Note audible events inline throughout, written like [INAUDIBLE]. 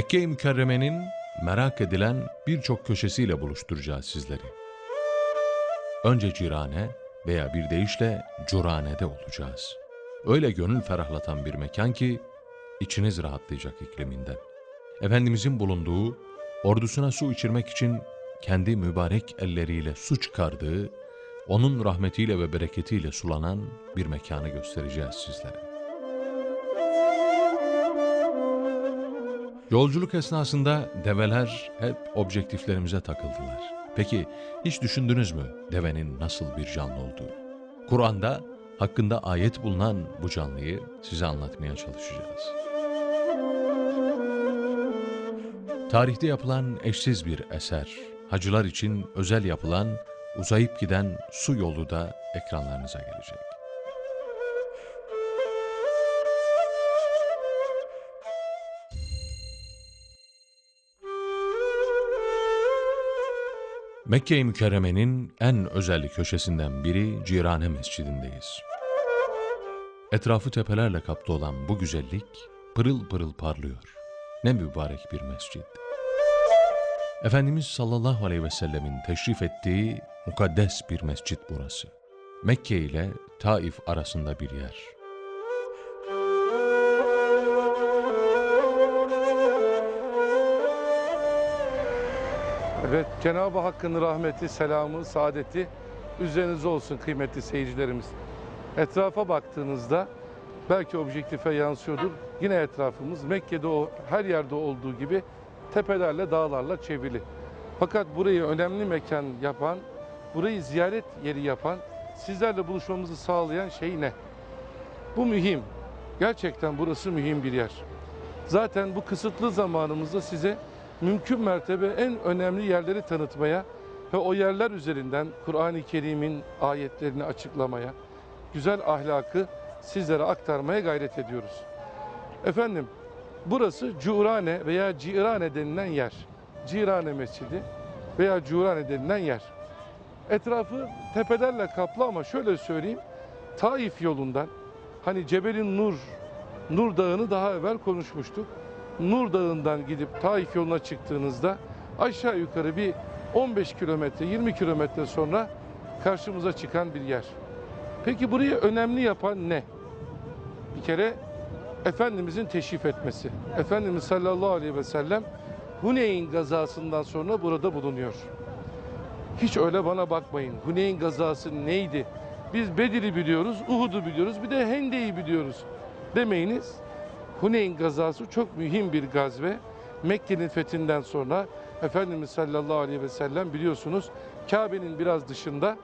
Mekke-i Mükerreme'nin merak edilen birçok köşesiyle buluşturacağız sizleri. Önce Cirane veya bir deyişle Curane'de olacağız. Öyle gönül ferahlatan bir mekan ki içiniz rahatlayacak ikliminden. Efendimizin bulunduğu, ordusuna su içirmek için kendi mübarek elleriyle su çıkardığı, onun rahmetiyle ve bereketiyle sulanan bir mekanı göstereceğiz sizlere. Yolculuk esnasında develer hep objektiflerimize takıldılar. Peki hiç düşündünüz mü devenin nasıl bir canlı olduğunu? Kur'an'da hakkında ayet bulunan bu canlıyı size anlatmaya çalışacağız. Tarihte yapılan eşsiz bir eser, hacılar için özel yapılan uzayıp giden su yolu da ekranlarınıza gelecek. Mekke-i Mükerreme'nin en özel köşesinden biri Cirane Mescidindeyiz. Etrafı tepelerle kaplı olan bu güzellik pırıl pırıl parlıyor. Ne mübarek bir mescid. Efendimiz sallallahu aleyhi ve sellemin teşrif ettiği mukaddes bir mescit burası. Mekke ile Taif arasında bir yer. Evet, Cenab-ı Hakk'ın rahmeti, selamı, saadeti üzerinize olsun kıymetli seyircilerimiz. Etrafa baktığınızda belki objektife yansıyordur. Yine etrafımız Mekke'de o her yerde olduğu gibi tepelerle, dağlarla çevrili. Fakat burayı önemli mekan yapan, burayı ziyaret yeri yapan, sizlerle buluşmamızı sağlayan şey ne? Bu mühim. Gerçekten burası mühim bir yer. Zaten bu kısıtlı zamanımızda size mümkün mertebe en önemli yerleri tanıtmaya ve o yerler üzerinden Kur'an-ı Kerim'in ayetlerini açıklamaya, güzel ahlakı sizlere aktarmaya gayret ediyoruz. Efendim, burası Curane veya Cirane denilen yer. Cirane Mescidi veya Curane denilen yer. Etrafı tepelerle kaplı ama şöyle söyleyeyim, Taif yolundan, hani Cebelin Nur, Nur Dağı'nı daha evvel konuşmuştuk. Nur Dağı'ndan gidip Taif yoluna çıktığınızda aşağı yukarı bir 15 kilometre, 20 kilometre sonra karşımıza çıkan bir yer. Peki burayı önemli yapan ne? Bir kere Efendimizin teşrif etmesi. Efendimiz sallallahu aleyhi ve sellem Huneyn gazasından sonra burada bulunuyor. Hiç öyle bana bakmayın. Huneyn gazası neydi? Biz Bedir'i biliyoruz, Uhud'u biliyoruz, bir de Hende'yi biliyoruz demeyiniz. Huneyn gazası çok mühim bir gazve. Mekke'nin fethinden sonra Efendimiz sallallahu aleyhi ve sellem biliyorsunuz Kabe'nin biraz dışında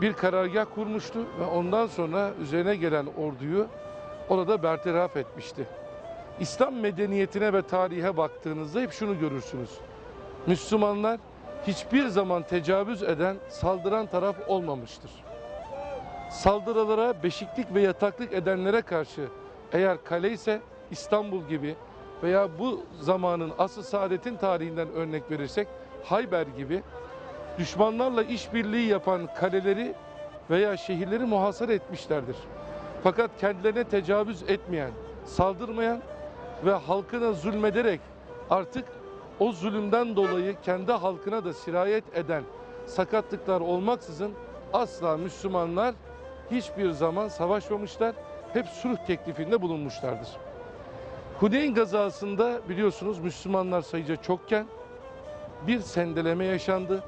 bir karargah kurmuştu ve ondan sonra üzerine gelen orduyu orada bertaraf etmişti. İslam medeniyetine ve tarihe baktığınızda hep şunu görürsünüz. Müslümanlar hiçbir zaman tecavüz eden, saldıran taraf olmamıştır. Saldırılara beşiklik ve yataklık edenlere karşı eğer kale ise İstanbul gibi veya bu zamanın asıl saadetin tarihinden örnek verirsek Hayber gibi düşmanlarla işbirliği yapan kaleleri veya şehirleri muhasara etmişlerdir. Fakat kendilerine tecavüz etmeyen, saldırmayan ve halkına zulmederek artık o zulümden dolayı kendi halkına da sirayet eden sakatlıklar olmaksızın asla Müslümanlar hiçbir zaman savaşmamışlar hep sulh teklifinde bulunmuşlardır. Huneyn gazasında biliyorsunuz Müslümanlar sayıca çokken bir sendeleme yaşandı.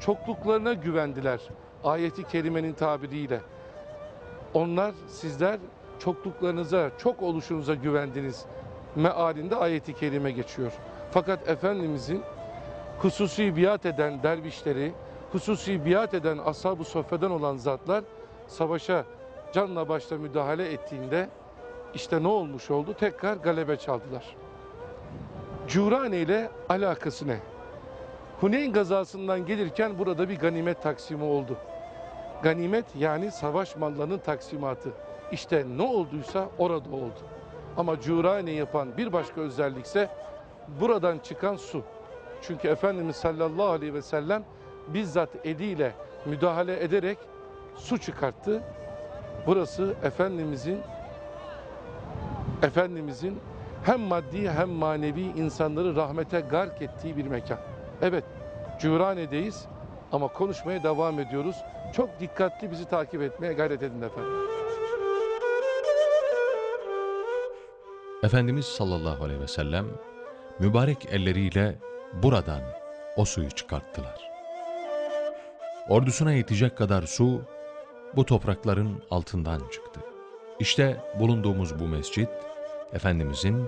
Çokluklarına güvendiler ayeti kerimenin tabiriyle. Onlar sizler çokluklarınıza, çok oluşunuza güvendiniz mealinde ayeti kerime geçiyor. Fakat Efendimizin hususi biat eden dervişleri, hususi biat eden ashab-ı soffeden olan zatlar savaşa canla başla müdahale ettiğinde işte ne olmuş oldu? Tekrar galebe çaldılar. Curane ile alakası ne? Huneyn gazasından gelirken burada bir ganimet taksimi oldu. Ganimet yani savaş mallarının taksimatı. İşte ne olduysa orada oldu. Ama Curane yapan bir başka özellikse buradan çıkan su. Çünkü Efendimiz sallallahu aleyhi ve sellem bizzat eliyle müdahale ederek su çıkarttı Burası Efendimizin Efendimizin hem maddi hem manevi insanları rahmete gark ettiği bir mekan. Evet, Cürane'deyiz ama konuşmaya devam ediyoruz. Çok dikkatli bizi takip etmeye gayret edin efendim. Efendimiz sallallahu aleyhi ve sellem mübarek elleriyle buradan o suyu çıkarttılar. Ordusuna yetecek kadar su bu toprakların altından çıktı. İşte bulunduğumuz bu mescit Efendimizin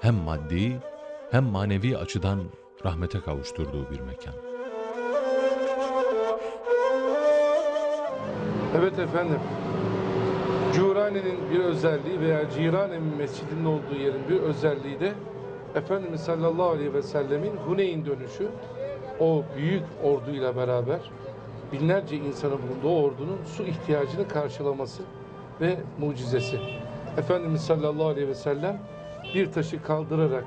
hem maddi hem manevi açıdan rahmete kavuşturduğu bir mekan. Evet efendim. Curane'nin bir özelliği veya Cirane'nin mescidinin olduğu yerin bir özelliği de Efendimiz sallallahu aleyhi ve sellemin Huneyn dönüşü o büyük orduyla beraber binlerce insanın bulunduğu ordunun su ihtiyacını karşılaması ve mucizesi. Efendimiz sallallahu aleyhi ve sellem bir taşı kaldırarak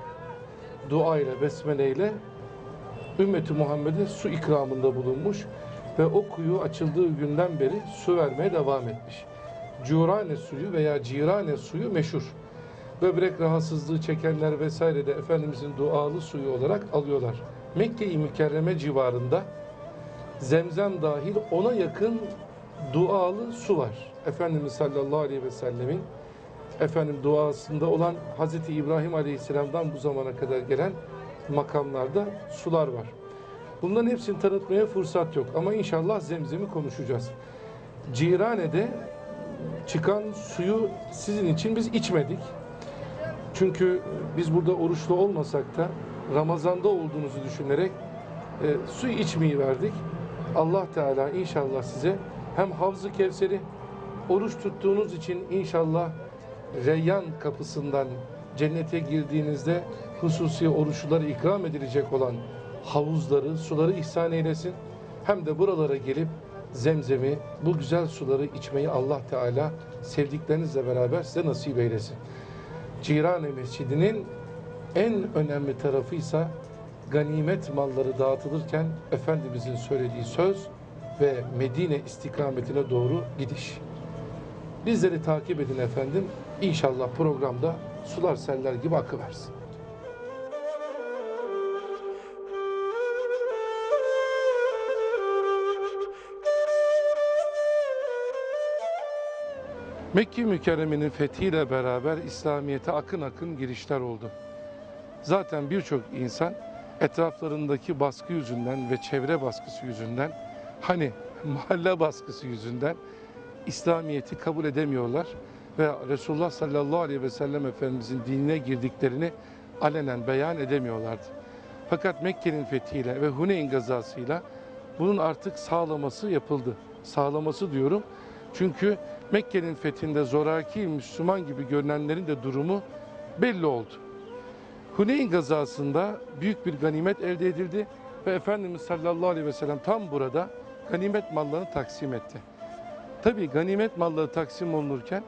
dua ile besmele ile ümmeti Muhammed'e su ikramında bulunmuş ve o kuyu açıldığı günden beri su vermeye devam etmiş. Curane suyu veya Cirane suyu meşhur. Böbrek rahatsızlığı çekenler vesaire de Efendimizin dualı suyu olarak alıyorlar. Mekke-i Mükerreme civarında zemzem dahil ona yakın dualı su var. Efendimiz sallallahu aleyhi ve sellemin efendim duasında olan Hazreti İbrahim Aleyhisselam'dan bu zamana kadar gelen makamlarda sular var. Bunların hepsini tanıtmaya fırsat yok ama inşallah zemzemi konuşacağız. Cirane'de çıkan suyu sizin için biz içmedik. Çünkü biz burada oruçlu olmasak da Ramazan'da olduğunuzu düşünerek e, su içmeyi verdik. Allah Teala inşallah size hem Havz-ı Kevser'i oruç tuttuğunuz için inşallah Reyyan kapısından cennete girdiğinizde hususi oruçlulara ikram edilecek olan havuzları, suları ihsan eylesin. Hem de buralara gelip zemzemi, bu güzel suları içmeyi Allah Teala sevdiklerinizle beraber size nasip eylesin. Cirane Mescidi'nin en önemli tarafıysa ganimet malları dağıtılırken Efendimizin söylediği söz ve Medine istikametine doğru gidiş. Bizleri takip edin efendim. İnşallah programda sular seller gibi akıversin. Mekke mükerremenin fethiyle beraber İslamiyet'e akın akın girişler oldu. Zaten birçok insan etraflarındaki baskı yüzünden ve çevre baskısı yüzünden hani mahalle baskısı yüzünden İslamiyet'i kabul edemiyorlar ve Resulullah sallallahu aleyhi ve sellem Efendimizin dinine girdiklerini alenen beyan edemiyorlardı. Fakat Mekke'nin fethiyle ve Huneyn gazasıyla bunun artık sağlaması yapıldı. Sağlaması diyorum çünkü Mekke'nin fethinde zoraki Müslüman gibi görünenlerin de durumu belli oldu. Huneyn gazasında büyük bir ganimet elde edildi ve Efendimiz sallallahu aleyhi ve sellem tam burada ganimet mallarını taksim etti. Tabi ganimet malları taksim olunurken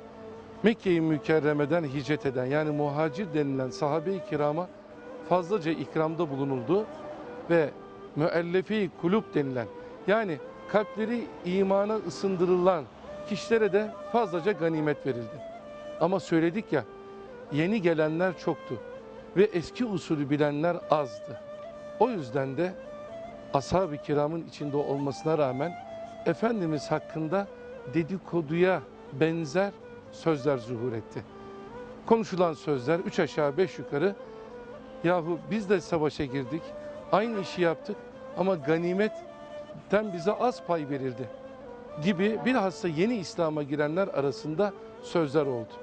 Mekke-i Mükerreme'den hicret eden yani muhacir denilen sahabe-i kirama fazlaca ikramda bulunuldu ve müellefi kulüp denilen yani kalpleri imana ısındırılan kişilere de fazlaca ganimet verildi. Ama söyledik ya yeni gelenler çoktu ve eski usulü bilenler azdı. O yüzden de ashab-ı kiramın içinde olmasına rağmen Efendimiz hakkında dedikoduya benzer sözler zuhur etti. Konuşulan sözler üç aşağı beş yukarı yahu biz de savaşa girdik, aynı işi yaptık ama ganimetten bize az pay verildi gibi bilhassa yeni İslam'a girenler arasında sözler oldu.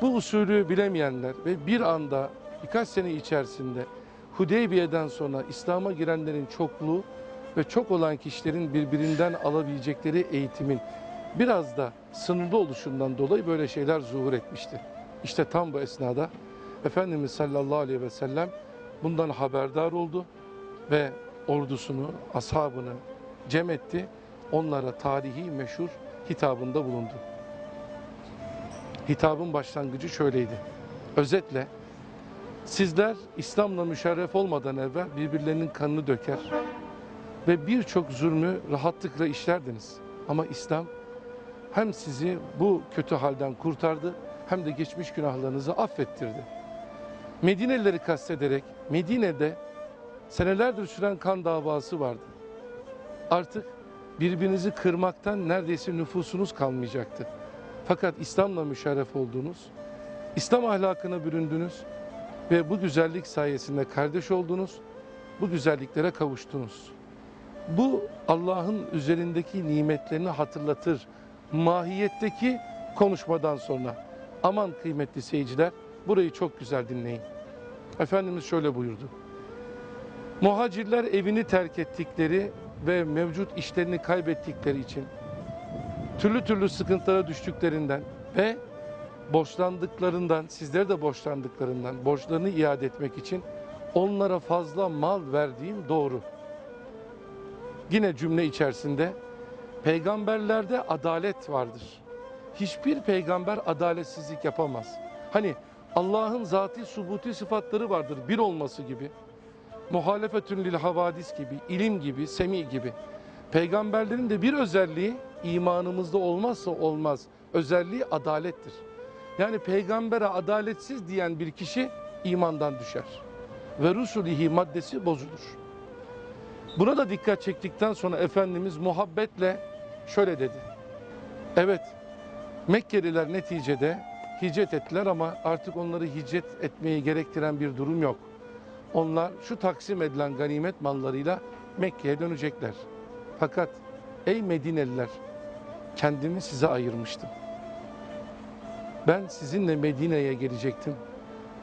Bu usulü bilemeyenler ve bir anda birkaç sene içerisinde Hudeybiye'den sonra İslam'a girenlerin çokluğu ve çok olan kişilerin birbirinden alabilecekleri eğitimin biraz da sınırlı oluşundan dolayı böyle şeyler zuhur etmişti. İşte tam bu esnada Efendimiz sallallahu aleyhi ve sellem bundan haberdar oldu ve ordusunu, ashabını cem etti. Onlara tarihi meşhur hitabında bulundu. Hitabın başlangıcı şöyleydi. Özetle sizler İslam'la müşerref olmadan evvel birbirlerinin kanını döker ve birçok zulmü rahatlıkla işlerdiniz. Ama İslam hem sizi bu kötü halden kurtardı hem de geçmiş günahlarınızı affettirdi. Medinelileri kastederek Medine'de senelerdir süren kan davası vardı. Artık birbirinizi kırmaktan neredeyse nüfusunuz kalmayacaktı. Fakat İslam'la müşerref oldunuz, İslam ahlakına büründünüz ve bu güzellik sayesinde kardeş oldunuz, bu güzelliklere kavuştunuz. Bu Allah'ın üzerindeki nimetlerini hatırlatır mahiyetteki konuşmadan sonra. Aman kıymetli seyirciler, burayı çok güzel dinleyin. Efendimiz şöyle buyurdu. Muhacirler evini terk ettikleri ve mevcut işlerini kaybettikleri için türlü türlü sıkıntılara düştüklerinden ve borçlandıklarından, sizlere de borçlandıklarından borçlarını iade etmek için onlara fazla mal verdiğim doğru. Yine cümle içerisinde peygamberlerde adalet vardır. Hiçbir peygamber adaletsizlik yapamaz. Hani Allah'ın zati subuti sıfatları vardır bir olması gibi. Muhalefetün lil havadis gibi, ilim gibi, semi gibi. Peygamberlerin de bir özelliği imanımızda olmazsa olmaz. Özelliği adalettir. Yani peygambere adaletsiz diyen bir kişi imandan düşer. Ve rusulihi maddesi bozulur. Buna da dikkat çektikten sonra Efendimiz muhabbetle şöyle dedi. Evet, Mekkeliler neticede hicret ettiler ama artık onları hicret etmeyi gerektiren bir durum yok. Onlar şu taksim edilen ganimet mallarıyla Mekke'ye dönecekler. Fakat ey Medineliler, kendimi size ayırmıştım. Ben sizinle Medine'ye gelecektim.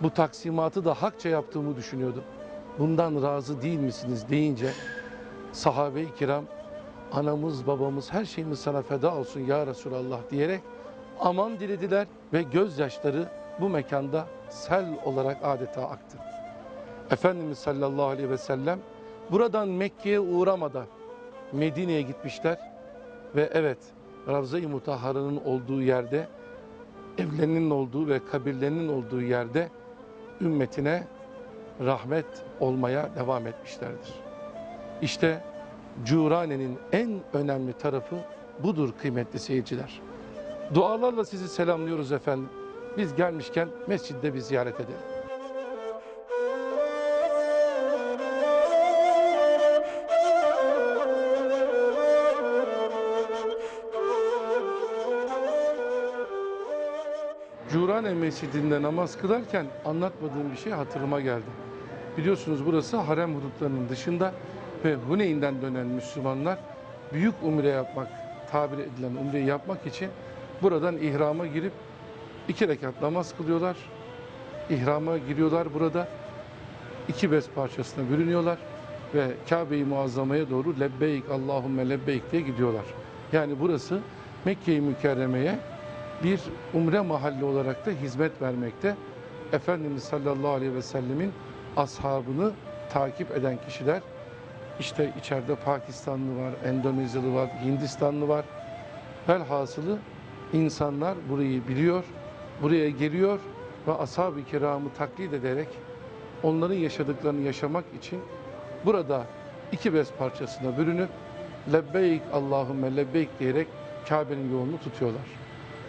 Bu taksimatı da hakça yaptığımı düşünüyordum. Bundan razı değil misiniz deyince sahabe-i kiram anamız babamız her şeyimiz sana feda olsun ya Resulallah diyerek aman dilediler ve gözyaşları bu mekanda sel olarak adeta aktı. Efendimiz sallallahu aleyhi ve sellem buradan Mekke'ye uğramadan Medine'ye gitmişler ve evet Ravza-i Mutahhara'nın olduğu yerde evlerinin olduğu ve kabirlerinin olduğu yerde ümmetine rahmet olmaya devam etmişlerdir. İşte Curane'nin en önemli tarafı budur kıymetli seyirciler. Dualarla sizi selamlıyoruz efendim. Biz gelmişken mescidde bir ziyaret edelim. Curane Mescidi'nde namaz kılarken anlatmadığım bir şey hatırıma geldi. Biliyorsunuz burası harem hudutlarının dışında ve Huneyn'den dönen Müslümanlar büyük umre yapmak, tabir edilen umreyi yapmak için buradan ihrama girip iki rekat namaz kılıyorlar. İhrama giriyorlar burada. iki bez parçasına bürünüyorlar ve Kabe-i Muazzama'ya doğru lebbeyk Allahümme lebbeyk diye gidiyorlar. Yani burası Mekke-i Mükerreme'ye bir umre mahalli olarak da hizmet vermekte. Efendimiz sallallahu aleyhi ve sellemin ashabını takip eden kişiler işte içeride Pakistanlı var, Endonezyalı var, Hindistanlı var. Velhasılı insanlar burayı biliyor, buraya geliyor ve ashab-ı kiramı taklit ederek onların yaşadıklarını yaşamak için burada iki bez parçasına bürünüp lebbeyk Allahümme lebbeyk diyerek Kabe'nin yolunu tutuyorlar.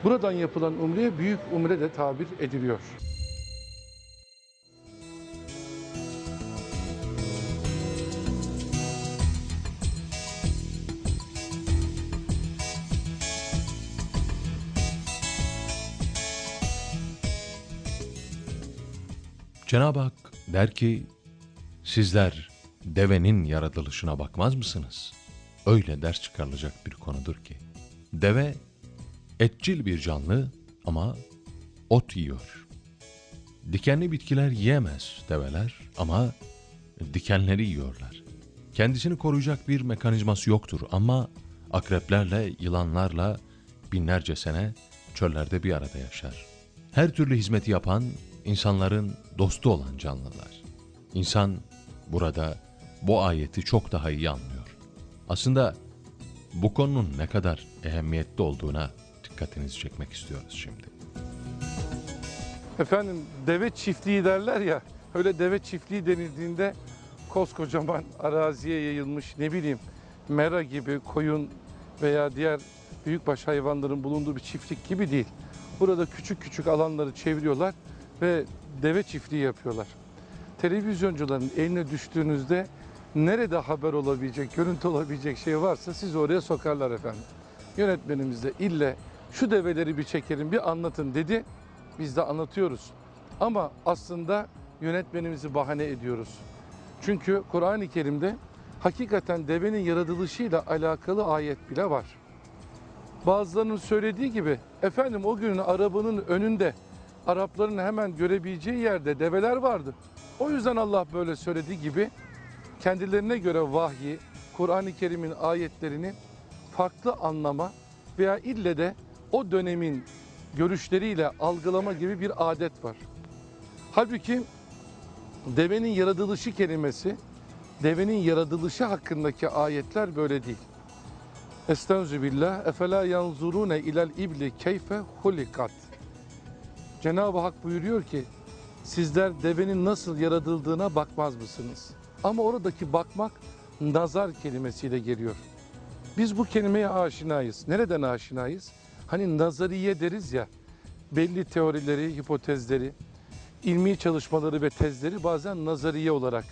Buradan yapılan umreye büyük umre de tabir ediliyor. Cenab-ı Hak der ki, sizler devenin yaratılışına bakmaz mısınız? Öyle ders çıkarılacak bir konudur ki. Deve etçil bir canlı ama ot yiyor. Dikenli bitkiler yiyemez develer ama dikenleri yiyorlar. Kendisini koruyacak bir mekanizması yoktur ama akreplerle, yılanlarla binlerce sene çöllerde bir arada yaşar. Her türlü hizmeti yapan, insanların dostu olan canlılar. İnsan burada bu ayeti çok daha iyi anlıyor. Aslında bu konunun ne kadar ehemmiyetli olduğuna dikkatinizi çekmek istiyoruz şimdi. Efendim deve çiftliği derler ya, öyle deve çiftliği denildiğinde koskocaman araziye yayılmış ne bileyim mera gibi koyun veya diğer büyükbaş hayvanların bulunduğu bir çiftlik gibi değil. Burada küçük küçük alanları çeviriyorlar ve deve çiftliği yapıyorlar. Televizyoncuların eline düştüğünüzde nerede haber olabilecek, görüntü olabilecek şey varsa sizi oraya sokarlar efendim. Yönetmenimiz de ille şu develeri bir çekelim, bir anlatın dedi. Biz de anlatıyoruz. Ama aslında yönetmenimizi bahane ediyoruz. Çünkü Kur'an-ı Kerim'de hakikaten devenin yaratılışıyla alakalı ayet bile var. Bazılarının söylediği gibi efendim o gün arabanın önünde Arapların hemen görebileceği yerde develer vardı. O yüzden Allah böyle söylediği gibi kendilerine göre vahyi, Kur'an-ı Kerim'in ayetlerini farklı anlama veya ille de o dönemin görüşleriyle algılama gibi bir adet var. Halbuki devenin yaratılışı kelimesi, devenin yaratılışı hakkındaki ayetler böyle değil. Estaizu billah. Efela yanzurune ilel ibli keyfe hulikat. Cenab-ı Hak buyuruyor ki sizler devenin nasıl yaratıldığına bakmaz mısınız? Ama oradaki bakmak nazar kelimesiyle geliyor. Biz bu kelimeye aşinayız. Nereden aşinayız? Hani nazariye deriz ya. Belli teorileri, hipotezleri, ilmi çalışmaları ve tezleri bazen nazariye olarak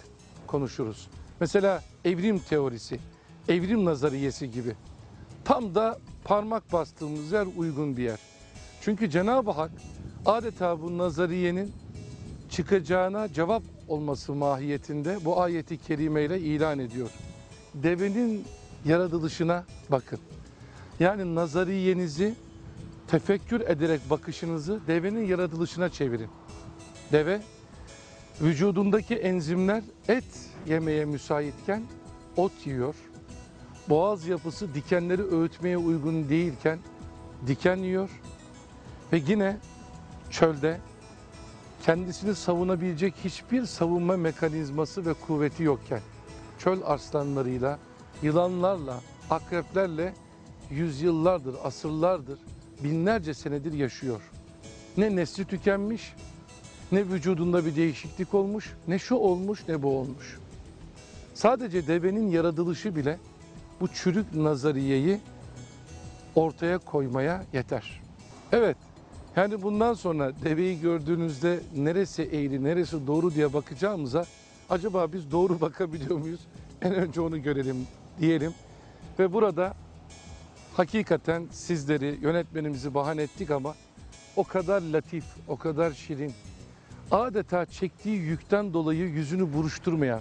konuşuruz. Mesela evrim teorisi, evrim nazariyesi gibi. Tam da parmak bastığımız yer uygun bir yer. Çünkü Cenab-ı Hak adeta bu nazariyenin çıkacağına cevap olması mahiyetinde bu ayeti kerimeyle ilan ediyor. Devenin yaratılışına bakın. Yani nazariyenizi tefekkür ederek bakışınızı devenin yaratılışına çevirin. Deve vücudundaki enzimler et yemeye müsaitken ot yiyor. Boğaz yapısı dikenleri öğütmeye uygun değilken diken yiyor. Ve yine çölde kendisini savunabilecek hiçbir savunma mekanizması ve kuvveti yokken çöl arslanlarıyla, yılanlarla, akreplerle yüzyıllardır, asırlardır, binlerce senedir yaşıyor. Ne nesli tükenmiş, ne vücudunda bir değişiklik olmuş, ne şu olmuş ne bu olmuş. Sadece devenin yaratılışı bile bu çürük nazariyeyi ortaya koymaya yeter. Evet, yani bundan sonra deveyi gördüğünüzde neresi eğri, neresi doğru diye bakacağımıza acaba biz doğru [LAUGHS] bakabiliyor muyuz? En önce onu görelim diyelim. Ve burada hakikaten sizleri, yönetmenimizi bahane ettik ama o kadar latif, o kadar şirin, adeta çektiği yükten dolayı yüzünü buruşturmayan,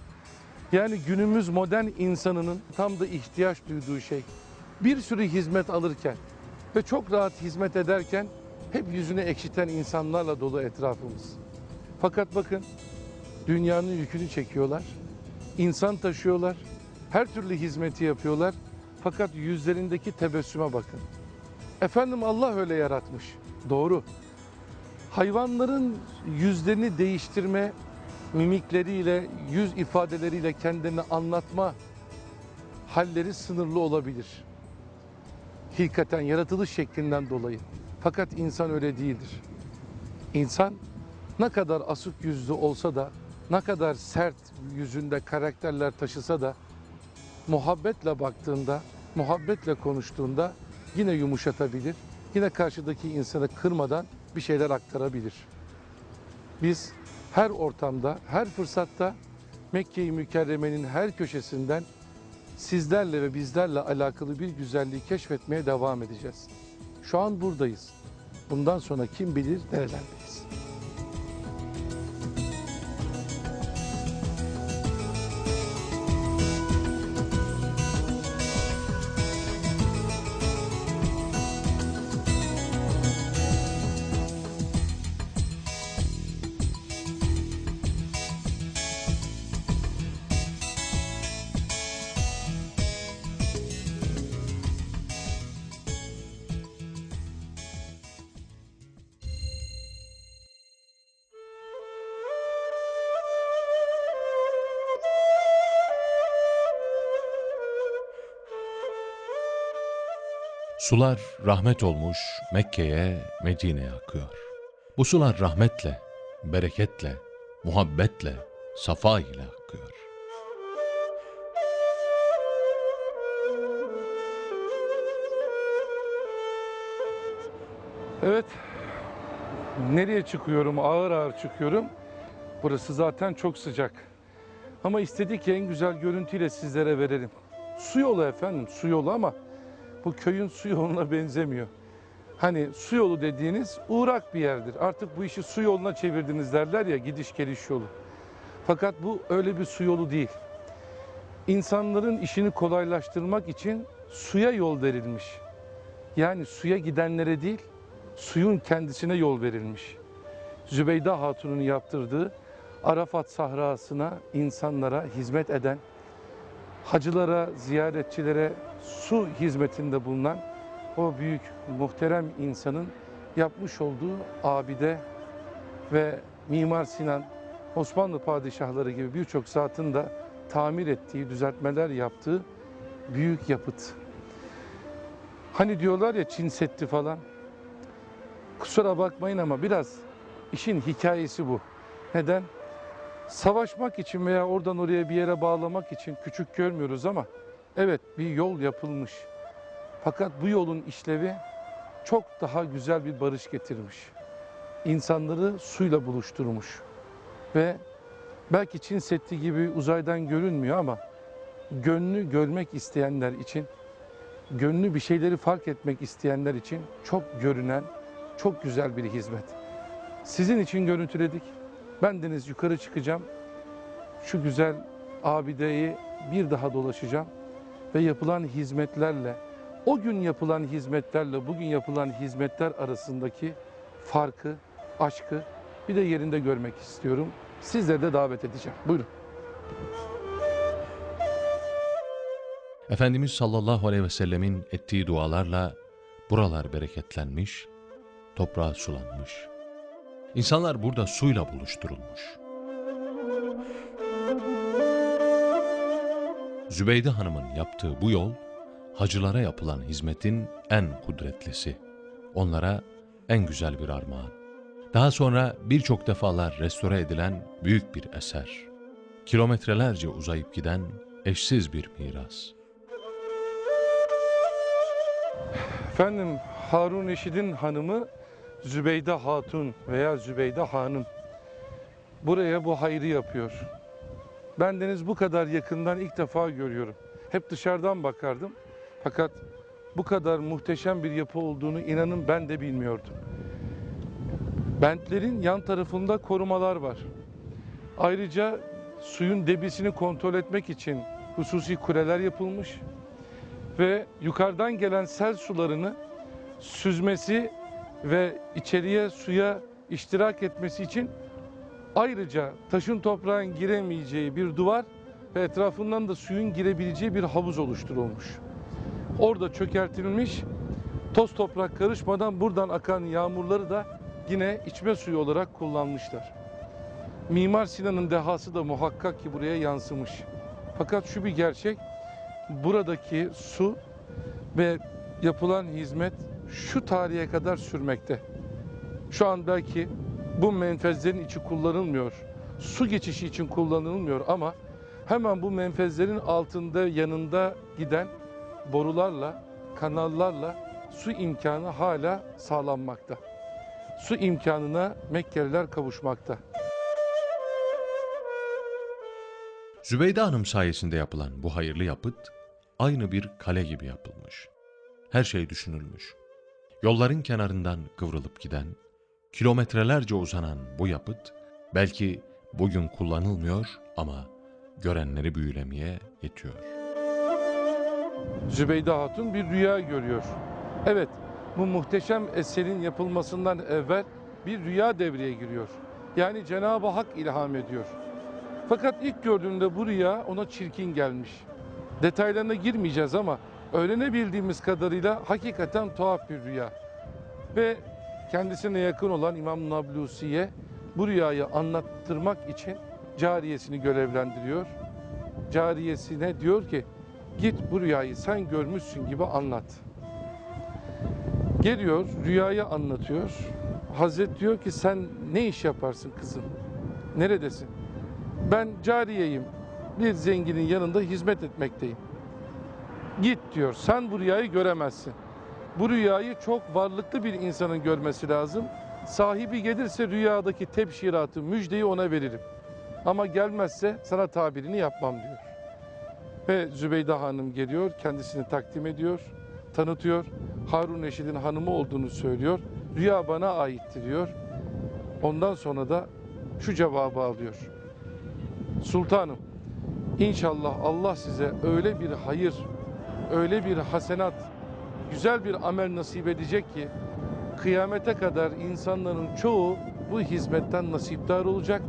yani günümüz modern insanının tam da ihtiyaç duyduğu şey. Bir sürü hizmet alırken ve çok rahat hizmet ederken hep yüzünü ekşiten insanlarla dolu etrafımız. Fakat bakın dünyanın yükünü çekiyorlar. insan taşıyorlar. Her türlü hizmeti yapıyorlar. Fakat yüzlerindeki tebessüme bakın. Efendim Allah öyle yaratmış. Doğru. Hayvanların yüzlerini değiştirme, mimikleriyle, yüz ifadeleriyle kendini anlatma halleri sınırlı olabilir. Hilkaten yaratılış şeklinden dolayı. Fakat insan öyle değildir. İnsan ne kadar asık yüzlü olsa da, ne kadar sert yüzünde karakterler taşısa da muhabbetle baktığında, muhabbetle konuştuğunda yine yumuşatabilir. Yine karşıdaki insanı kırmadan bir şeyler aktarabilir. Biz her ortamda, her fırsatta Mekke-i Mükerreme'nin her köşesinden sizlerle ve bizlerle alakalı bir güzelliği keşfetmeye devam edeceğiz. Şu an buradayız. Bundan sonra kim bilir nerelerdeyiz. Sular rahmet olmuş Mekke'ye, Medine'ye akıyor. Bu sular rahmetle, bereketle, muhabbetle, safa ile akıyor. Evet, Nereye çıkıyorum? Ağır ağır çıkıyorum. Burası zaten çok sıcak. Ama istedik ki en güzel görüntüyle sizlere verelim. Su yolu efendim, su yolu ama bu köyün su yoluna benzemiyor. Hani su yolu dediğiniz uğrak bir yerdir. Artık bu işi su yoluna çevirdiniz derler ya gidiş geliş yolu. Fakat bu öyle bir su yolu değil. İnsanların işini kolaylaştırmak için suya yol verilmiş. Yani suya gidenlere değil, suyun kendisine yol verilmiş. Zübeyde Hatun'un yaptırdığı Arafat sahrasına insanlara hizmet eden, hacılara, ziyaretçilere su hizmetinde bulunan o büyük muhterem insanın yapmış olduğu abide ve Mimar Sinan, Osmanlı padişahları gibi birçok zatın da tamir ettiği, düzeltmeler yaptığı büyük yapıt. Hani diyorlar ya Çin Seddi falan. Kusura bakmayın ama biraz işin hikayesi bu. Neden? Savaşmak için veya oradan oraya bir yere bağlamak için küçük görmüyoruz ama evet bir yol yapılmış. Fakat bu yolun işlevi çok daha güzel bir barış getirmiş. İnsanları suyla buluşturmuş. Ve belki Çin Seddi gibi uzaydan görünmüyor ama gönlü görmek isteyenler için, gönlü bir şeyleri fark etmek isteyenler için çok görünen, çok güzel bir hizmet. Sizin için görüntüledik. Ben deniz yukarı çıkacağım. Şu güzel abideyi bir daha dolaşacağım ve yapılan hizmetlerle, o gün yapılan hizmetlerle bugün yapılan hizmetler arasındaki farkı, aşkı bir de yerinde görmek istiyorum. Sizleri de davet edeceğim. Buyurun. Efendimiz sallallahu aleyhi ve sellemin ettiği dualarla buralar bereketlenmiş, toprağa sulanmış. İnsanlar burada suyla buluşturulmuş. Zübeyde Hanım'ın yaptığı bu yol, hacılara yapılan hizmetin en kudretlisi. Onlara en güzel bir armağan. Daha sonra birçok defalar restore edilen büyük bir eser. Kilometrelerce uzayıp giden eşsiz bir miras. Efendim Harun Eşid'in hanımı Zübeyde Hatun veya Zübeyde Hanım. Buraya bu hayrı yapıyor. Ben deniz bu kadar yakından ilk defa görüyorum. Hep dışarıdan bakardım. Fakat bu kadar muhteşem bir yapı olduğunu inanın ben de bilmiyordum. Bentlerin yan tarafında korumalar var. Ayrıca suyun debisini kontrol etmek için hususi kuleler yapılmış ve yukarıdan gelen sel sularını süzmesi ve içeriye suya iştirak etmesi için ayrıca taşın toprağın giremeyeceği bir duvar ve etrafından da suyun girebileceği bir havuz oluşturulmuş. Orada çökertilmiş, toz toprak karışmadan buradan akan yağmurları da yine içme suyu olarak kullanmışlar. Mimar Sinan'ın dehası da muhakkak ki buraya yansımış. Fakat şu bir gerçek, buradaki su ve yapılan hizmet şu tarihe kadar sürmekte. Şu an belki bu menfezlerin içi kullanılmıyor. Su geçişi için kullanılmıyor ama hemen bu menfezlerin altında yanında giden borularla, kanallarla su imkanı hala sağlanmakta. Su imkanına Mekkeliler kavuşmakta. Zübeyde Hanım sayesinde yapılan bu hayırlı yapıt aynı bir kale gibi yapılmış. Her şey düşünülmüş. Yolların kenarından kıvrılıp giden, kilometrelerce uzanan bu yapıt belki bugün kullanılmıyor ama görenleri büyülemeye yetiyor. Zübeyde Hatun bir rüya görüyor. Evet, bu muhteşem eserin yapılmasından evvel bir rüya devreye giriyor. Yani Cenab-ı Hak ilham ediyor. Fakat ilk gördüğünde bu rüya ona çirkin gelmiş. Detaylarına girmeyeceğiz ama öğrenebildiğimiz kadarıyla hakikaten tuhaf bir rüya. Ve kendisine yakın olan İmam Nablusi'ye bu rüyayı anlattırmak için cariyesini görevlendiriyor. Cariyesine diyor ki git bu rüyayı sen görmüşsün gibi anlat. Geliyor rüyayı anlatıyor. Hazret diyor ki sen ne iş yaparsın kızım? Neredesin? Ben cariyeyim. Bir zenginin yanında hizmet etmekteyim. Git diyor. Sen bu rüyayı göremezsin. Bu rüyayı çok varlıklı bir insanın görmesi lazım. Sahibi gelirse rüyadaki tebşiratı, müjdeyi ona veririm. Ama gelmezse sana tabirini yapmam diyor. Ve Zübeyde Hanım geliyor, kendisini takdim ediyor, tanıtıyor. Harun Reşid'in hanımı olduğunu söylüyor. Rüya bana aitti diyor. Ondan sonra da şu cevabı alıyor. Sultanım, inşallah Allah size öyle bir hayır, öyle bir hasenat, güzel bir amel nasip edecek ki kıyamete kadar insanların çoğu bu hizmetten nasipdar olacak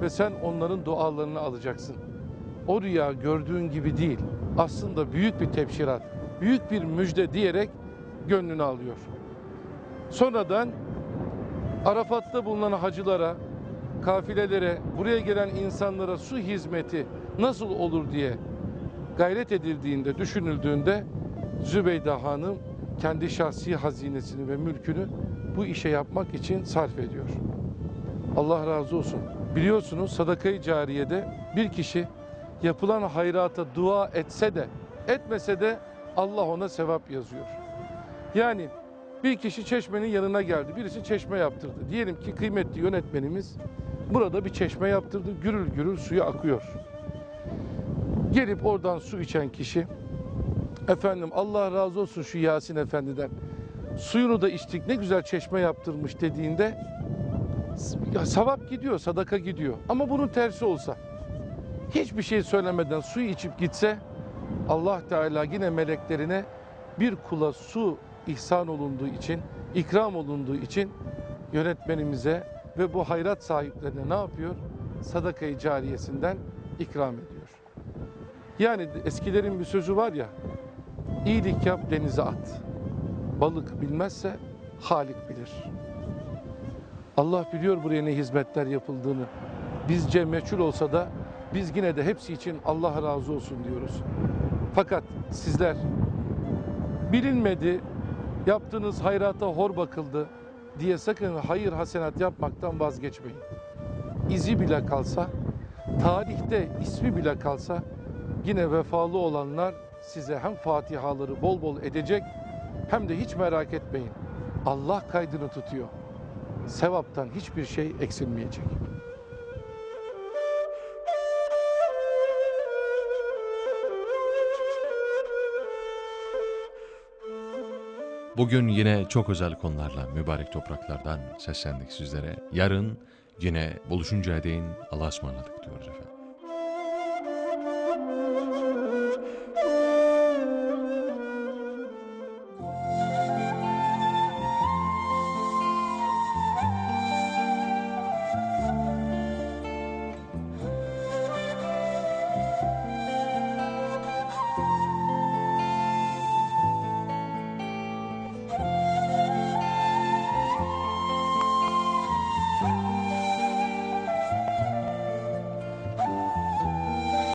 ve sen onların dualarını alacaksın. O rüya gördüğün gibi değil. Aslında büyük bir tebşirat, büyük bir müjde diyerek gönlünü alıyor. Sonradan Arafat'ta bulunan hacılara, kafilelere, buraya gelen insanlara su hizmeti nasıl olur diye gayret edildiğinde, düşünüldüğünde Zübeyde Hanım kendi şahsi hazinesini ve mülkünü bu işe yapmak için sarf ediyor. Allah razı olsun. Biliyorsunuz sadakayı cariyede bir kişi yapılan hayrata dua etse de etmese de Allah ona sevap yazıyor. Yani bir kişi çeşmenin yanına geldi. Birisi çeşme yaptırdı. Diyelim ki kıymetli yönetmenimiz burada bir çeşme yaptırdı. Gürül gürül suyu akıyor. Gelip oradan su içen kişi efendim Allah razı olsun şu Yasin Efendi'den suyunu da içtik ne güzel çeşme yaptırmış dediğinde ya sevap gidiyor, sadaka gidiyor. Ama bunun tersi olsa hiçbir şey söylemeden suyu içip gitse Allah Teala yine meleklerine bir kula su ihsan olunduğu için, ikram olunduğu için yönetmenimize ve bu hayrat sahiplerine ne yapıyor? Sadakayı cariyesinden ikram ediyor. Yani eskilerin bir sözü var ya, iyilik yap denize at. Balık bilmezse Halik bilir. Allah biliyor buraya ne hizmetler yapıldığını. Bizce meçhul olsa da biz yine de hepsi için Allah razı olsun diyoruz. Fakat sizler bilinmedi, yaptığınız hayrata hor bakıldı diye sakın hayır hasenat yapmaktan vazgeçmeyin. İzi bile kalsa, tarihte ismi bile kalsa yine vefalı olanlar size hem fatihaları bol bol edecek hem de hiç merak etmeyin. Allah kaydını tutuyor. Sevaptan hiçbir şey eksilmeyecek. Bugün yine çok özel konularla mübarek topraklardan seslendik sizlere. Yarın yine buluşuncaya değin Allah'a ısmarladık diyoruz efendim.